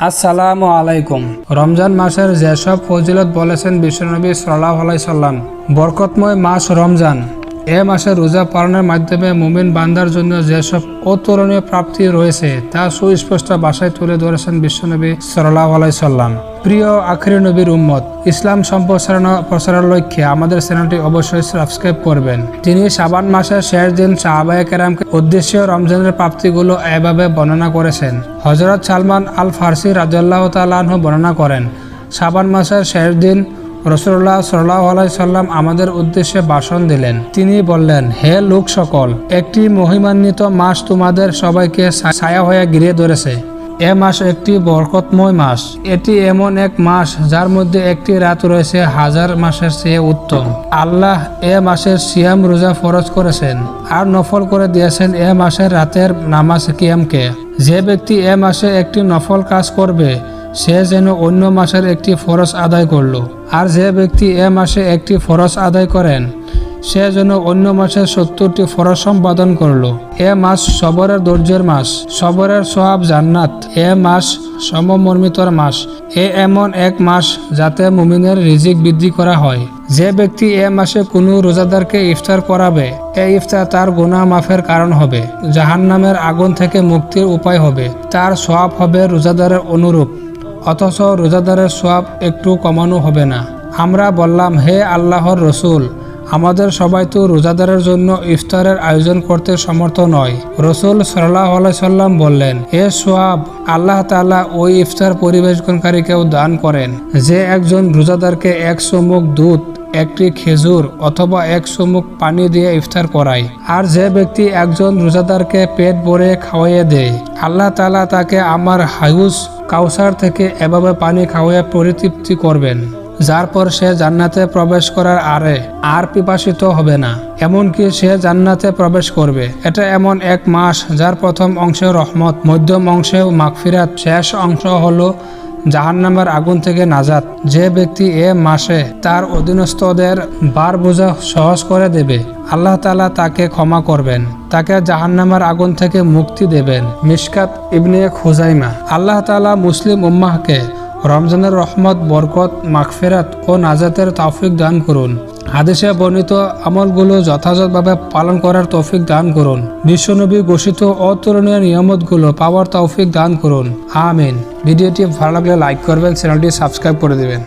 আসসালামু আলাইকুম। রমজান মাসের যেসব ফজিলত বলেছেন বিশ্বনবী সাল্লাহ সাল্লাম বরকতময় মাস রমজান। এ মাসে রোজা পালনের মাধ্যমে মুমিন বান্দার জন্য যেসব অতুলনীয় প্রাপ্তি রয়েছে, তা সুস্পষ্ট ভাষায় তুলে ধরেছেন বিশ্বনবী সাল্লাহ সাল্লাম। প্রিয় আখরি নবীর উম্মত, ইসলাম সম্প্রসারণ প্রসারের লক্ষ্যে আমাদের চ্যানেলটি অবশ্যই সাবস্ক্রাইব করবেন। তিনি সাবান মাসের শেষ দিন সাহাবায়ে কেরামকে উদ্দেশ্যে রমজানের প্রাপ্তিগুলো এভাবে বর্ণনা করেছেন। হজরত সালমান আল ফার্সি রাজ্লাহ তালাহ বর্ণনা করেন সাবান মাসের শেষ দিন রসুল্লাহ সাল্লাহ আলাই সাল্লাম আমাদের উদ্দেশ্যে ভাষণ দিলেন। তিনি বললেন, হে লোক সকল, একটি মহিমান্বিত মাস তোমাদের সবাইকে ছায়া হয়ে ঘিরে ধরেছে। এ মাস একটি বরকতময় মাস। এটি এমন এক মাস যার মধ্যে একটি রাত রয়েছে, হাজার মাসের চেয়ে উত্তম। আল্লাহ এ মাসের সিয়াম রোজা ফরজ করেছেন আর নফল করে দিয়েছেন এ মাসের রাতের নামাজ কিয়ামকে। যে ব্যক্তি এ মাসে একটি নফল কাজ করবে সে যেন অন্য মাসের একটি ফরজ আদায় করল। আর যে ব্যক্তি এ মাসে একটি ফরজ আদায় করেন, সে যেন অন্য মাসে সত্তরটি ফরজ সম্পাদন করল। এ মাস সবরের ধৈর্যের মাস, সবরের সোহাব জান্নাত। এ মাস সমমর্মিতর মাস। এ এমন এক মাস যাতে মুমিনের রিজিক বৃদ্ধি করা হয়। যে ব্যক্তি এ মাসে কোনো রোজাদারকে ইফতার করাবে, এ ইফতার তার গুনাহ মাফের কারণ হবে। জাহান্নামের আগুন থেকে মুক্তির উপায় হবে। তার সোয়াব হবে রোজাদারের অনুরূপ। অথচ রোজাদারের সোয়াব একটু কমানো হবে না। আমরা বললাম, হে আল্লাহর রসুল, আমাদের সবাই তো রোজাদারের জন্য ইফতারের আয়োজন করতে সমর্থ নয়। রসুল সাল্লাহ সাল্লাম বললেন, এ সোয়াব আল্লাহ তালা ওই ইফতার পরিবেশনকারীকেও দান করেন, যে একজন রোজাদারকে এক চুমুক দুধ, একটি খেজুর অথবা এক চুমুক পানি দিয়ে ইফতার করায়, আর যে ব্যক্তি একজন রোজাদারকে পেট ভরে খাওয়াইয়ে দেয়, আল্লাহ তালা তাকে আমার হাউস কাউসার থেকে এভাবে পানি খাওয়ে পরিতৃপ্তি করবেন। যার পর সে জান্নাতে প্রবেশ করার আরে আর পিপাসিত হবে না। এমনকি সে জান্নাতে প্রবেশ করবে। এটা এমন এক মাস যার প্রথম অংশে রহমত, মধ্যম অংশে মাগফিরাত, শেষ অংশ হলো জাহান্নামের আগুন থেকে নাজাত। যে ব্যক্তি এ মাসে তার অধীনস্থদের বার বোঝা সহজ করে দেবে, আল্লাহ তালা তাকে ক্ষমা করবেন। তাকে জাহান্নামের আগুন থেকে মুক্তি দেবেন। মিসকাত ইবনে খুজাইমা। আল্লাহ তালা মুসলিম উম্মাহকে রমজানের রহমত, বরকত, মাগফেরাত ও নাজাতের তাফিক দান করুন। হাদিসে বর্ণিত আমলগুলো যথাযথভাবে পালন করার তৌফিক দান করুন। বিশ্বনবী ঘোষিত অতুলনীয় নিয়ামতগুলো পাওয়ার তৌফিক দান করুন। আমিন। ভিডিওটি ভালো লাগলে লাইক করবেন, চ্যানেলটি সাবস্ক্রাইব করে দেবেন।